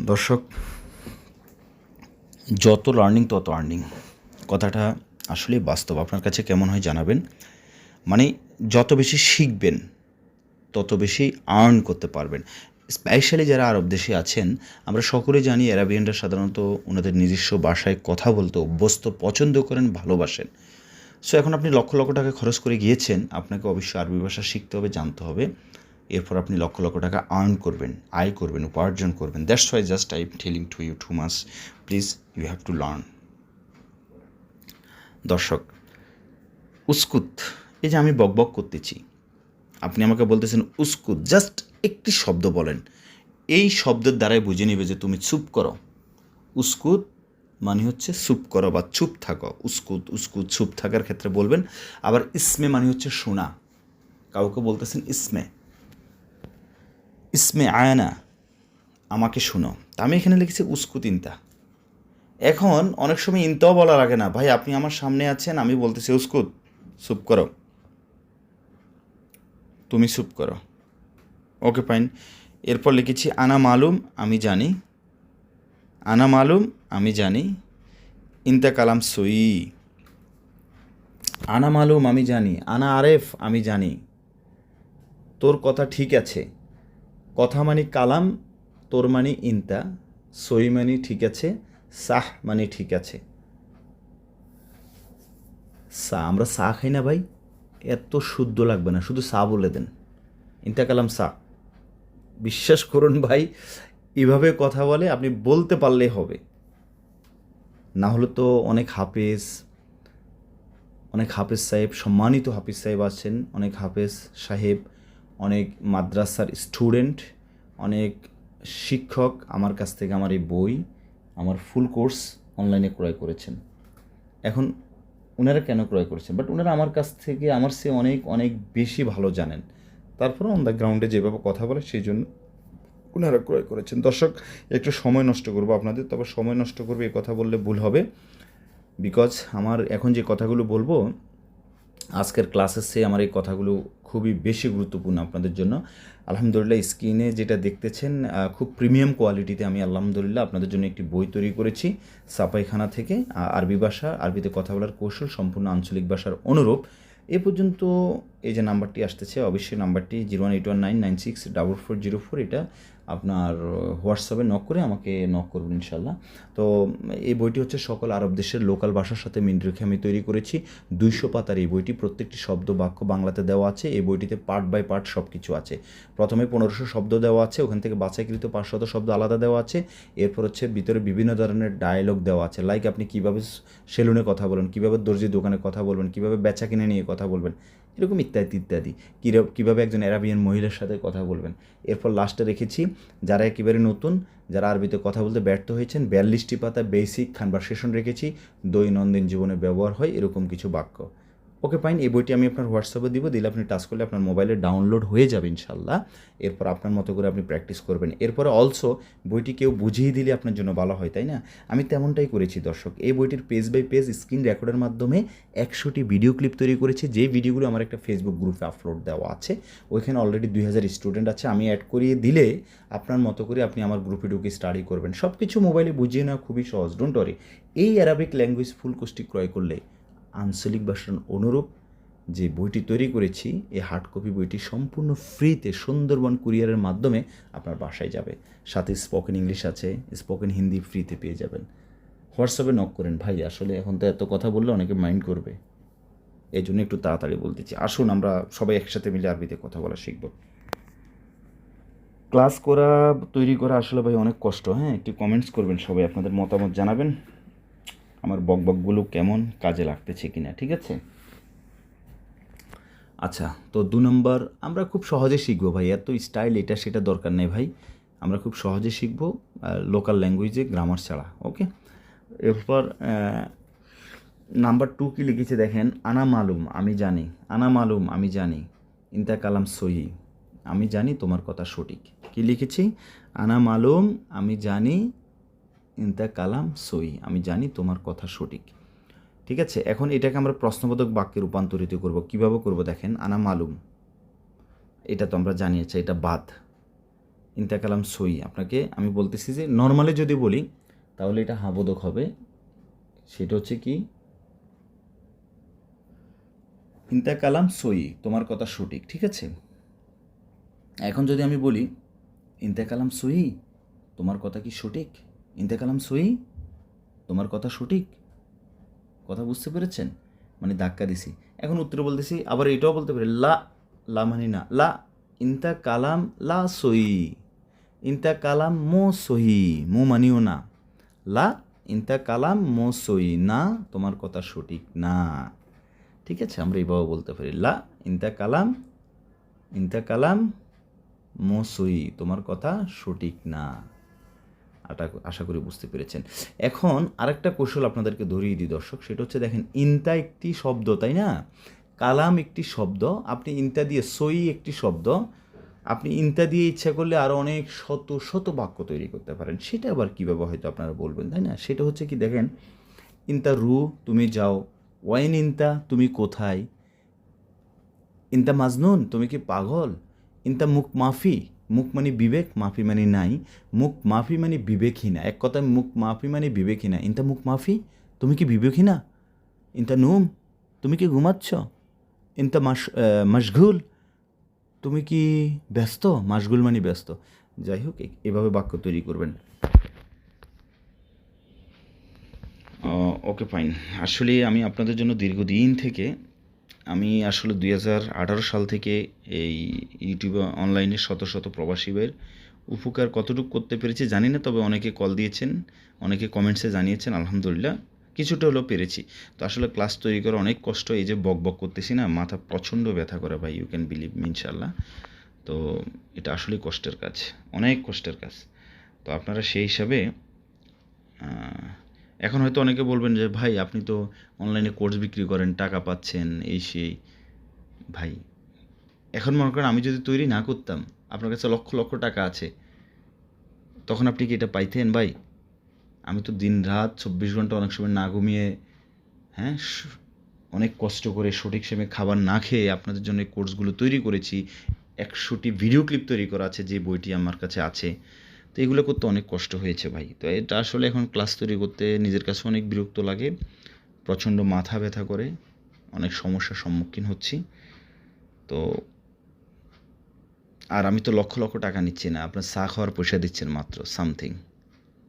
দর্শক, যত লার্নিং তত আর্নিং কথাটা আসলে বাস্তব। আপনার কাছে কেমন হয় জানাবেন। মানে যত বেশি শিখবেন, তত বেশি আর্ন করতে পারবেন। স্পেশালি যারা আরব দেশে আছেন, আমরা সকলে জানি অ্যারাবিয়ানরা সাধারণত ওনাদের নিজস্ব ভাষায় কথা বলতে অভ্যস্ত, পছন্দ করেন, ভালোবাসেন। সো এখন আপনি লক্ষ লক্ষ টাকা খরচ করে গিয়েছেন, আপনাকে অবশ্যই আরবি ভাষা শিখতে হবে, জানতে হবে। এরপর আপনি লক্ষ লক্ষ টাকা আর্ন করবেন, আয় করবেন, উপার্জন করবেন। That's why just I telling to you to mass please you have to learn দর্শক, উস্কুত, এই যে আমি বকবক করতেছি, আপনি আমাকে বলতেছেন উস্কুত জাস্ট একটি শব্দ বলেন। এই শব্দের দ্বারাই বুঝে নেবে যে তুমি চুপ করো। উস্কুত মানে হচ্ছে চুপ করো বা চুপ থাকো। উস্কুত উস্কুত, চুপ থাকার ক্ষেত্রে বলবেন, আবার ইসমে মানে হচ্ছে শোনা। কাউকে বলতেছেন ইসমে। ইসমে আয়না আমাকে শুনো। আমি এখানে লিখেছি উস্কুত ইন্তা এখন অনেক সময় ইনতাও বলা লাগে না। ভাই, আপনি আমার সামনে আছেন, আমি বলতেছি উস্কুত চুপ করো। তুমি চুপ করো। Okay, fine. এরপর লিখেছি, আনা মালুম, আমি জানি। আনা মালুম, আমি জানি। ইন্তা কালাম সই। আনা মালুম, আমি জানি। আনা আরেফ, আমি জানি। তোর কথা ঠিক আছে। কথা মানে কালাম, তোর মানে ইন্তা, সই মানে ঠিক আছে, সাহ মানে ঠিক আছে। সা আমরা সা খাই না ভাই, এত শুদ্ধ লাগবে না, শুধু সা বলে দেন। ইন্তা কালাম সা। বিশ্বাস করুন ভাই, এভাবে কথা বলে আপনি বলতে পারলেই হবে। না হলে তো অনেক হাফেজ অনেক হাফেজ সাহেব, সম্মানিত হাফিজ সাহেব আছেন, অনেক হাফেজ সাহেব। অনেক মাদ্রাসার স্টুডেন্ট, অনেক শিক্ষক আমার কাছ থেকে আমার এই বই, আমার ফুল কোর্স অনলাইনে ক্রয় করেছেন। এখন ওনারা কেন ক্রয় করেছেন? বাট ওনারা আমার কাছ থেকে আমার সে অনেক অনেক বেশি ভালো জানেন। তারপরে অন দ্য গ্রাউন্ডে যেভাবে কথা বলে সেই জন্য ওনারা ক্রয় করেছেন। দর্শক, একটু সময় নষ্ট করব আপনাদের, তবে সময় নষ্ট করবে এই কথা বললে ভুল হবে। বিকজ আমার এখন যে কথাগুলো বলব, আজকের ক্লাসের সে আমার এই কথাগুলো খুবই বেশি গুরুত্বপূর্ণ আপনাদের জন্য। আলহামদুলিল্লাহ, স্ক্রিনে যেটা দেখতেছেন খুব প্রিমিয়াম কোয়ালিটিতে আমি আলহামদুলিল্লাহ আপনাদের জন্য একটি বই তৈরি করেছি সাপাইখানা থেকে। আরবি ভাষা, আরবিতে কথা বলার কৌশল, সম্পূর্ণ আঞ্চলিক ভাষার অনুরূপ। এ পর্যন্ত এই যে নাম্বারটি আসতেছে, অবশ্যই নাম্বারটি zero one eight one nine nine six double four zero four, এটা আপনার হোয়াটসঅ্যাপে নক করে আমাকে নক করবেন ইনশাল্লাহ তো এই বইটি হচ্ছে সকল আরব দেশের লোকাল ভাষার সাথে মিল রেখে আমি তৈরি করেছি। দুইশো পাতার এই বইটি, প্রত্যেকটি শব্দ বাক্য বাংলাতে দেওয়া আছে। এই বইটিতে পার্ট বাই পার্ট সব কিছু আছে। প্রথমে পনেরোশো শব্দ দেওয়া আছে, ওখান থেকে বাছাইকৃত পাঁচশত শব্দ আলাদা দেওয়া আছে। এরপর হচ্ছে ভিতরে বিভিন্ন ধরনের ডায়লগ দেওয়া আছে। লাইক আপনি কীভাবে সেলুনে কথা বলবেন কীভাবে দর্জির দোকানে কথা বলবেন, কীভাবে বেচা কিনে নিয়ে কথা বলবেন এরকম ইত্যাদি ইত্যাদি। কীভাবে একজন অ্যারাবিয়ান মহিলার সাথে কথা বলবেন? এরপর লাস্টে রেখেছি, যারা একেবারে নতুন, যারা আরবিতে কথা বলতে ব্যর্থ হয়েছেন, বিয়াল্লিশটি পাতা বেসিক খানবার সেশন রেখেছি, দৈনন্দিন জীবনে ব্যবহার হয় এরকম কিছু বাক্য। ওকে ফাইন এই বইটি আমি আপনার হোয়াটসঅ্যাপে দিব। দিলে আপনি টাচ করলে আপনার মোবাইলে ডাউনলোড হয়ে যাবে ইনশাল্লাহ এরপর আপনার মতো করে আপনি প্র্যাকটিস করবেন। এরপরে অলসো বইটি কেউ বুঝিয়ে দিলে আপনার জন্য ভালো হয়, তাই না? আমি তেমনটাই করেছি, দর্শক। এই বইটির পেজ বাই পেজ স্ক্রিন রেকর্ডের মাধ্যমে একশোটি ভিডিও ক্লিপ তৈরি করেছি। যে ভিডিওগুলো আমার একটা ফেসবুক গ্রুপে আপলোড দেওয়া আছে, ওইখানে অলরেডি দুই হাজার স্টুডেন্ট আছে। আমি অ্যাড করিয়ে দিলে আপনার মতো করে আপনি আমার গ্রুপে ঢুকে স্টাডি করবেন। সব কিছু মোবাইলে বুঝিয়ে নেওয়া খুবই সহজ। ডোন্ট ওয়ারি এই অ্যারাবিক ল্যাঙ্গুয়েজ ফুল কোর্সটি ক্রয় করলে আঞ্চলিক ভাষার অনুরূপ যে বইটি তৈরি করেছি, এই হার্ড কপি বইটি সম্পূর্ণ ফ্রিতে সুন্দরবন কুরিয়ারের মাধ্যমে আপনার বাসায় যাবে। সাথে স্পোকেন ইংলিশ আছে স্পোকেন হিন্দি ফ্রিতে পেয়ে যাবেন। হোয়াটসঅ্যাপে নক করেন, ভাই, আসলে এখন তো এত কথা বললে অনেকে মাইন্ড করবে। এই জন্য একটু তাড়াতাড়ি বলতেছি। আসুন, আমরা সবাই একসাথে মিলে আরবিতে কথা বলা শিখব। ক্লাস করা, তৈরি করা আসলে ভাই অনেক কষ্ট হ্যাঁ? একটু কমেন্টস করবেন সবাই, আপনাদের মতামত জানাবেন। আমার বকবকগুলো কেমন কাজে লাগতেছে কিনা, ঠিক আছে? আচ্ছা তো দু নম্বর, আমরা খুব সহজে শিখব ভাই, এত স্টাইল এটা সেটা দরকার নেই ভাই। আমরা খুব সহজে শিখব লোকাল ল্যাঙ্গুয়েজে গ্রামার ছাড়া ওকে এরপর নাম্বার টু কি লিখেছে দেখেন, আনা মালুম, আমি জানি, আনা মালুম, আমি জানি, ইন্তা কালাম সহি, আমি জানি তোমার কথা সঠিক। কি লিখেছি? আনা মালুম, আমি জানি ইন্তা কালাম সই, আমি জানি তোমার কথা সঠিক। ঠিক আছে, এখন এটাকে আমরা প্রশ্নবোধক বাক্যে রূপান্তরিত করব। কীভাবে করব দেখেন? আনা মালুম। এটা তো আমরা জানিয়েছি এটা বাদ। ইন্তাকালাম সই, আপনাকে আমি বলতেছি যে নর্মালি যদি বলি, তাহলে এটা হাবোধক হবে। সেটা হচ্ছে কি? ইন্তাকালাম সই, তোমার কথা সঠিক, ঠিক আছে? এখন যদি আমি বলি ইন্তেকালাম সই, তোমার কথা কি সঠিক? ইন্তেকালাম সই? তোমার কথা সঠিক? কথা বুঝতে পেরেছেন? মানে ধাক্কা দিছি। এখন উত্তরে বলতেছি, আবার এটাও বলতে পারি, লা লা মানে না, লা ইন্তা কালাম লা সই। ইন্তা কালাম মো সহি মো মানিও না। লা ইন্তা কালাম মো সই না, তোমার কথা সঠিক না। ঠিক আছে, আমরা এইভাবে বলতে পারি, লা ইন্তা কালাম ইন্তা কালাম মো সই, তোমার কথা সঠিক না। আটা আশা করি বুঝতে পেরেছেন। এখন আরেকটা কৌশল আপনাদেরকে ধরিয়ে দিই দর্শক, সেটা হচ্ছে দেখেন, ইন্তা একটি শব্দ, তাই না? কালাম একটি শব্দ, আপনি ইন্তা দিয়ে সই একটি শব্দ, আপনি ইন্তা দিয়ে ইচ্ছা করলে আরও অনেক শত শত বাক্য তৈরি করতে পারেন। সেটা আবার কীভাবে হয়তো আপনারা বলবেন, তাই না? সেটা হচ্ছে কি দেখেন, ইন্তা রু, তুমি যাও। ওয়াইন ইন্তা, তুমি কোথায়? ইন্তা মাজনুন, তুমি কি পাগল? ইন্তা মুখ মাফি মুখ মানে বিবেক, মাফি মানে নাই। মুখ মাফি মানে বিবেকহীনা এক কথায় মুখ মাফি মানে বিবেকহীনা ইন্তা মুখ মাফি? তুমি কি বিবেকহীনা ইন্তা নুম? তুমি কি ঘুমাচ্ছ? ইন্তা মাস মশগুল? তুমি কি ব্যস্ত? মাসগুল মানে ব্যস্ত। যাই হোক এভাবে বাক্য তৈরি করবেন। Okay, fine. আসলে আমি আপনাদের জন্য দীর্ঘদিন থেকে আমি আসলে দুই হাজার আঠারো সাল থেকে এই ইউটিউবে অনলাইনে শত শত প্রবাসী ভাইয়ের উপকার কতটুকু করতে পেরেছি জানি না, তবে অনেকে কল দিয়েছেন, অনেকে কমেন্টসে জানিয়েছেন, আলহামদুলিল্লাহ কিছুটা হলেও পেরেছি। তো আসলে ক্লাস তৈরি করা অনেক কষ্ট, এই যে বক বক করতেছি না, মাথা প্রচণ্ড ব্যথা করে ভাই ইউ ক্যান বিলিভ ইনশাল্লাহ তো এটা আসলেই কষ্টের কাজ, অনেক কষ্টের কাজ। তো আপনারা সেই হিসাবে এখন হয়তো অনেকে বলবেন যে, ভাই, আপনি তো অনলাইনে কোর্স বিক্রি করেন, টাকা পাচ্ছেন, এই সেই। ভাই, এখন মনে করেন আমি যদি তৈরি না করতাম, আপনার কাছে লক্ষ লক্ষ টাকা আছে, তখন আপনি কি এটা পাইতেন ভাই? আমি তো দিন রাত চব্বিশ ঘণ্টা অনেক সময় না ঘুমিয়ে হ্যাঁ অনেক কষ্ট করে সঠিক সময় খাবার না খেয়ে আপনাদের জন্য এই কোর্সগুলো তৈরি করেছি। একশোটি ভিডিও ক্লিপ তৈরি করা আছে, যে বইটি আমার কাছে আছে। তো এগুলো করতে অনেক কষ্ট হয়েছে ভাই। তো এটা আসলে এখন ক্লাস তৈরি করতে নিজের কাছে অনেক বিরক্ত লাগে, প্রচণ্ড মাথা ব্যথা করে, অনেক সমস্যার সম্মুখীন হচ্ছি। তো আর আমি তো লক্ষ লক্ষ টাকা নিচ্ছি না, আপনার চা খাওয়ার পয়সা দিচ্ছেন মাত্র সামথিং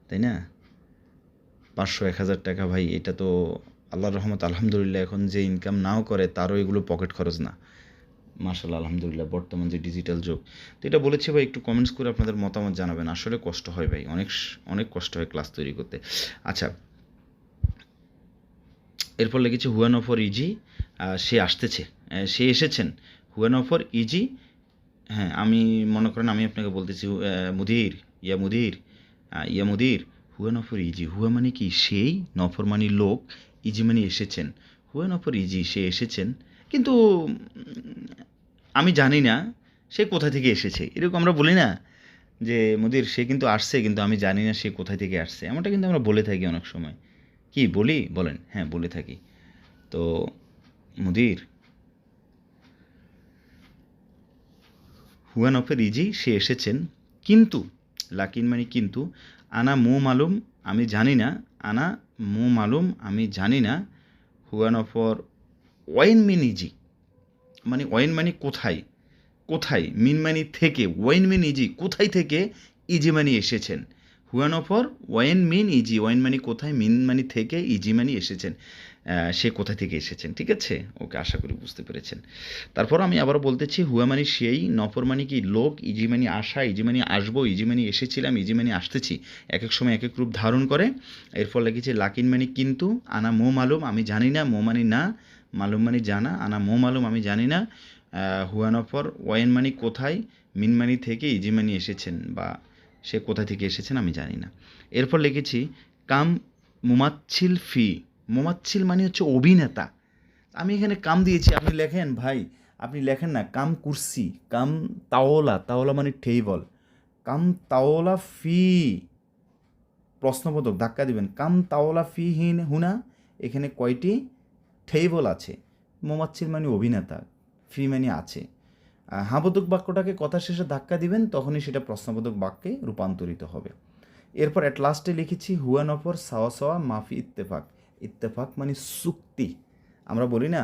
তাই না? পাঁচশো, এক হাজার টাকা ভাই, এটা তো আল্লাহর রহমত, আলহামদুলিল্লাহ, এখন যে ইনকাম নাও করে, তারও এগুলো পকেট খরচ না। মার্শাল্লাহ আলহামদুলিল্লাহ, বর্তমান যে ডিজিটাল যুগ। তো এটা বলেছি ভাই, একটু কমেন্টস করে আপনাদের মতামত জানাবেন। আসলে কষ্ট হয় ভাই, অনেক অনেক কষ্ট হয় ক্লাস তৈরি করতে। আচ্ছা এরপর লিখেছে হুয়ান অফর ইজি সে আসতেছে। সে এসেছেন। হুয়ান অফর ইজি হ্যাঁ আমি মনে করেন, আমি আপনাকে বলতেছি মুদির, ইয়া মুদির ইয়া মুদির হুয়া নফর ইজি হুয়া মানে কি? সেই নফর মানে লোক ইজি মানে এসেছেন? হুয়া নফর ইজি সে এসেছেন। কিন্তু আমি জানি না সে কোথা থেকে এসেছে। এরকম আমরা বলি না যে, মুদির, সে কিন্তু আসছে, কিন্তু আমি জানি না সে কোথা থেকে আসছে। এমনটা কিন্তু আমরা বলে থাকি অনেক সময়। কি বলি? বলেন। হ্যাঁ বলে থাকি। তো, মুদির, হুয়ান অফের ইজি, সে এসেছেন। কিন্তু, লাকিন মানে কিন্তু, আনা মো মালুম, আমি জানি না, আনা মো মালুম, আমি জানি না, হুয়ান অফর ওয়াইন মিন ইজি। মানে ওয়েন মানে কোথায়? কোথায়? মিন মানি থেকে। ওয়েন মিন ইজি কোথায় থেকে ইজি মানি এসেছেন? হুয়ান offer when mean easy when money কোথায়? মিন মানি থেকে ইজি মানি এসেছেন। সে কোথা থেকে এসেছেন? ঠিক আছে? ওকে আশা করি বুঝতে পেরেছেন। তারপর আমি আবার বলতেছি হুয়া মানি সেই নফর মানে কি লোক ইজি মানি আসা ইজি মানি আসব ইজি মানি এসেছিলাম ইজি মানি আসতেছি। এক এক সময় এক এক রূপ ধারণ করে। এরপর লিখেছি লাকিন মানি কিন্তু, আনা মো মালুম, আমি জানি না, মো মানি না মালুম মানি জানা, আনা মো মালুম আমি জানি না হুয়া নফর, ওয়াইন মানি কোথায়, মিন মানি থেকে ইজি মানি এসেছেন বা সে কোথা থেকে এসেছেন আমি জানি না। এরপর লিখেছি, কাম মুমাচ্ছিল ফি, মুমাচ্ছিল মানে হচ্ছে অভিনেতা। আমি এখানে কাম দিয়েছি, আপনি লেখেন ভাই, আপনি লেখেন না, কাম কুর্সি, কাম তাওলা তাওলা মানে টেবল কাম তাওলা ফি, প্রশ্নবোধক, ধাক্কা দিবেন। কাম তাওলা ফি হিন হুনা, এখানে কয়টি? টেবল আছে মোমাচ্ছির মানে অভিনেতা ফি মানে আছে। হাবোধক বাক্যটাকে কথা শেষে ধাক্কা দিবেন, তখনই সেটা প্রশ্নবোধক বাক্যে রূপান্তরিত হবে। এরপর অ্যাট লাস্টে লিখেছি হুয়ান অফর সাওয়া সাওয়া, মাফি, ইত্তেফাক। ইত্তেফাক মানে চুক্তি। আমরা বলি না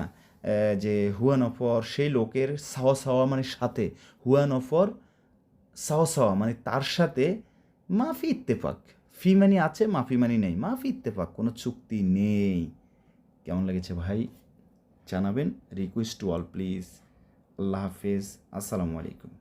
যে হুয়ান অফর সেই লোকের সাওয়া সাওয়া মানে সাথে হুয়ান অফর সাওয়া সাওয়া মানে তার সাথে মাফি, ইত্তেফাক। ফি মানি আছে, মাফি মানি নেই, মাফি, ইত্তেফাক, কোনো চুক্তি নেই। কেমন লেগেছে ভাই? জানাবেন। রিকোয়েস্ট টু অল প্লিজ আল্লাহ হাফেজ। আসসালামু আলাইকুম।